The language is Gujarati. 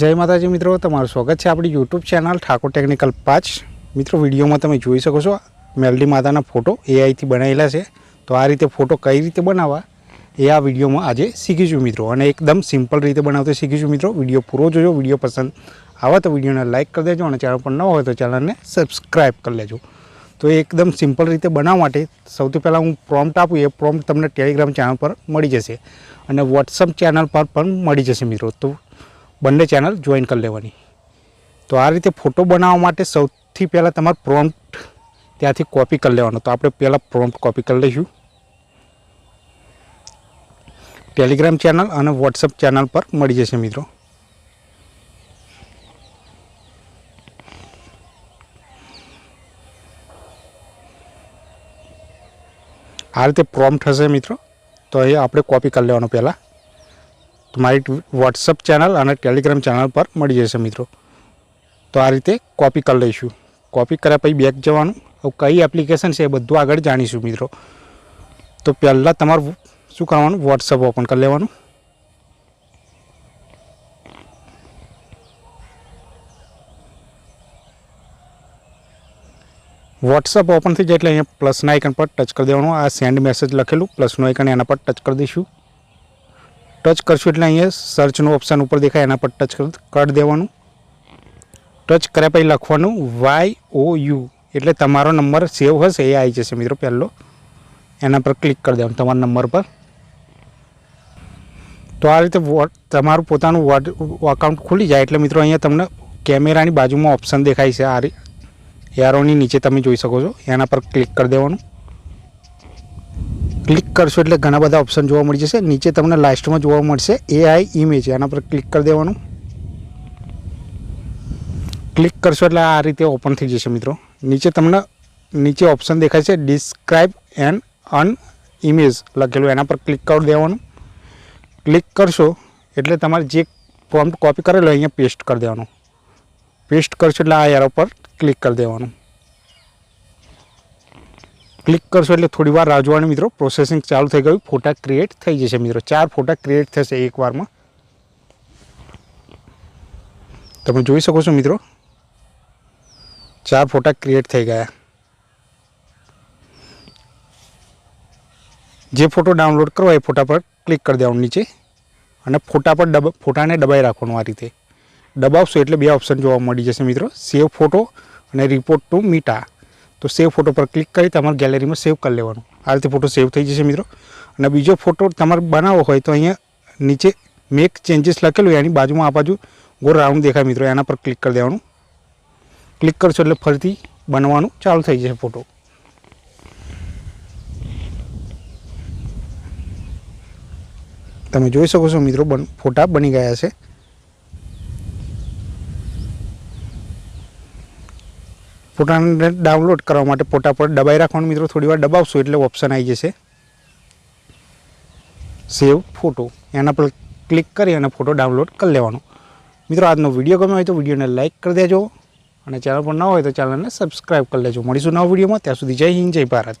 જય માતાજી મિત્રો, તમારું સ્વાગત છે આપણી યુટ્યુબ ચેનલ ઠાકોર ટેકનિકલ પાંચ મિત્રો, વિડીયોમાં તમે જોઈ શકો છો, મેલડી માતાના ફોટો એઆઈથી બનાવેલા છે. તો આ રીતે ફોટો કઈ રીતે બનાવવા એ આ વિડીયોમાં આજે શીખીશું મિત્રો. અને એકદમ સિમ્પલ રીતે બનાવતો શીખીશું મિત્રો. વીડિયો પૂરો જોજો, વીડિયો પસંદ આવે તો વિડીયોને લાઇક કરી દેજો અને ચેનલ પર ન હોય તો ચેનલને સબસ્ક્રાઈબ કરી લેજો. તો એકદમ સિમ્પલ રીતે બનાવવા માટે સૌથી પહેલાં હું પ્રોમ્પ્ટ આપું, એ પ્રોમ્પ્ટ તમને ટેલિગ્રામ ચેનલ પર મળી જશે. અને વોટ્સઅપ ચેનલ પર પણ મળી જશે મિત્રો. તો બંને ચેનલ જોઈન કરી લેવાની. તો આ રીતે ફોટો બનાવવા માટે સૌથી પહેલાં તમારે પ્રોમ્પ્ટ ત્યાંથી કોપી કરી લેવાનો. તો આપણે પહેલાં પ્રોમ્પ્ટ કોપી કરી લઈશું. ટેલિગ્રામ ચેનલ અને વોટ્સઅપ ચેનલ પર મળી જશે મિત્રો. આ રીતે પ્રોમ્પ્ટ હશે મિત્રો. તો એ આપણે કોપી કરી લેવાનો પહેલાં. તો મારી વોટ્સઅપ ચેનલ અને ટેલિગ્રામ ચેનલ પર મળી જશે મિત્રો. તો આ રીતે કોપી કરી લઈશું. કોપી કર્યા પછી બેક જવાનું. હવે કઈ એપ્લિકેશન છે એ બધું આગળ જાણીશું મિત્રો. તો પહેલાં તમારું શું કરવાનું? વોટ્સઅપ ઓપન કરી લેવાનું. વોટ્સઅપ ઓપન થઈ જાય એટલે અહીંયા પ્લસના આઇકન પર ટચ કરી દેવાનું. આ સેન્ડ મેસેજ લખેલું. પ્લસનું આઇકન એના પર ટચ કરી દઈશું. ટચ કરશું એટલે અહીંયા સર્ચનું ઓપ્શન ઉપર દેખાય, એના પર ટચ કરી દેવાનું. ટચ કર્યા પછી લખવાનું વાય ઓ યુ એટલે તમારો નંબર સેવ હશે, એ આવી જશે મિત્રો પહેલો. એના પર ક્લિક કરી દેવાનું, તમારા નંબર પર. તો આ રીતે તમારું પોતાનું વોટ અકાઉન્ટ ખુલી જાય એટલે મિત્રો અહીંયા તમને કેમેરાની બાજુમાં ઓપ્શન દેખાય છે, આ એરોની નીચે તમે જોઈ શકો છો. એના પર ક્લિક કરી દેવાનું. ક્લિક કરશો એટલે ઘણા બધા ઓપ્શન જોવા મળી જશે. નીચે તમને લાસ્ટમાં જોવા મળશે એઆઈ ઇમેજ એના પર ક્લિક કરી દેવાનું. ક્લિક કરશો એટલે આ રીતે ઓપન થઈ જશે મિત્રો. નીચે તમને નીચે ઓપ્શન દેખાય છે ડિસ્ક્રાઇબ એન્ડ અન ઇમેજ લખેલું. એના પર ક્લિક કરી દેવાનું. ક્લિક કરશો એટલે તમારે જે પ્રોમ્પ્ટ કોપી કરેલો અહીંયા પેસ્ટ કરી દેવાનું. પેસ્ટ કરશો એટલે આ એરો પર ક્લિક કરી દેવાનું. ક્લિક કરશો એટલે થોડી વાર રાહ મિત્રો. પ્રોસેસિંગ ચાલુ થઈ ગયું. ફોટા ક્રિએટ થઈ જશે મિત્રો. ચાર ફોટા ક્રિએટ થશે એક વારમાં. તમે જોઈ શકો છો મિત્રો. ચાર ફોટા ક્રિએટ થઈ ગયા. જે ફોટો ડાઉનલોડ કરો, એ ફોટા પર ક્લિક કરી દેવાનું નીચે. અને ફોટા પર ડબ, ફોટાને દબાઈ રાખવાનું આ રીતે. દબાવશો એટલે બે ઓપ્શન જોવા મળી જશે મિત્રો. સેવ ફોટો અને રિપોર્ટ ટુ મીટા તો સેવ ફોટો પર ક્લિક કરી તમારી ગેલેરીમાં સેવ કરી લેવાનું. આ રીતે ફોટો સેવ થઈ જશે મિત્રો. અને બીજો ફોટો તમારે બનાવવો હોય તો અહીંયા નીચે મેક ચેન્જીસ લખેલું એની બાજુમાં આ બાજુ ગોળ રાઉન્ડ દેખાય મિત્રો. એના પર ક્લિક કરી દેવાનું. ક્લિક કરશો એટલે ફરીથી બનવાનું ચાલુ થઈ જશે ફોટો તમે જોઈ શકો છો મિત્રો, બન, ફોટા બની ગયા છે. ફોટાને ડાઉનલોડ કરવા માટે ફોટા પર દબાઈ રાખવાનું મિત્રો, થોડી વાર દબાવશો એટલે ઓપ્શન આવી જશે. સેવ ફોટો એના પર ક્લિક કરી અને ફોટો ડાઉનલોડ કરી લેવાનો. મિત્રો, આજનો વીડિયો ગમ્યો હોય તો વિડીયોને લાઇક કરી દેજો અને ચેનલ પર ન હોય તો ચેનલને સબસ્ક્રાઈબ કરી લેજો. મળીશું નવા વિડીયોમાં ત્યાં સુધી જય હિન્દ, જય ભારત.